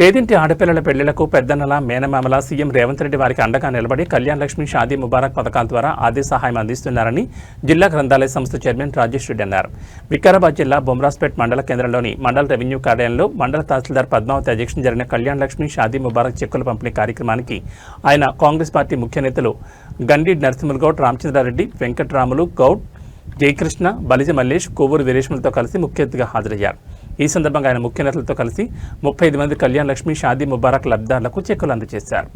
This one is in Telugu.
పేదింటి ఆడపిల్లల పెళ్ళిలకు పెద్దన్నల మేనమామల సీఎం రేవంత్ రెడ్డి వారికి అండగా నిలబడి కళ్యాణ్ లక్ష్మి షాదీ ముబారక్ పథకాల ద్వారా ఆర్థిక సహాయం అందిస్తున్నారని జిల్లా గ్రంథాలయ సంస్థ చైర్మన్ రాజేష్ రెడ్డి అన్నారు. వికారాబాద్ జిల్లా బొమ్రాస్పేట్ మండల కేంద్రంలోని మండల రెవెన్యూ కార్యాలయంలో మండల తహసీల్దార్ పద్మావతి అధ్యక్షతన జరిగిన కళ్యాణ్ లక్ష్మి షాదీ ముబారక్ చెక్కుల పంపిణీ కార్యక్రమానికి ఆయన కాంగ్రెస్ పార్టీ ముఖ్య నేతలు గండి నరసింహులు గౌడ్ రామచంద్రారెడ్డి వెంకట్రాములు గౌడ్ జయకృష్ణ బలిజ మల్లేష్ కొవ్వూరు వీరేష్ములతో కలిసి ముఖ్య అతిథిగా హాజరయ్యారు. ఈ సందర్భంగా ఆయన ముఖ్య నేతలతో కలిసి ముప్పై మంది కళ్యాణ్ లక్ష్మి షాదీ ముబారక్ లబ్ధిదారులకు చెక్కులు అందజేశారు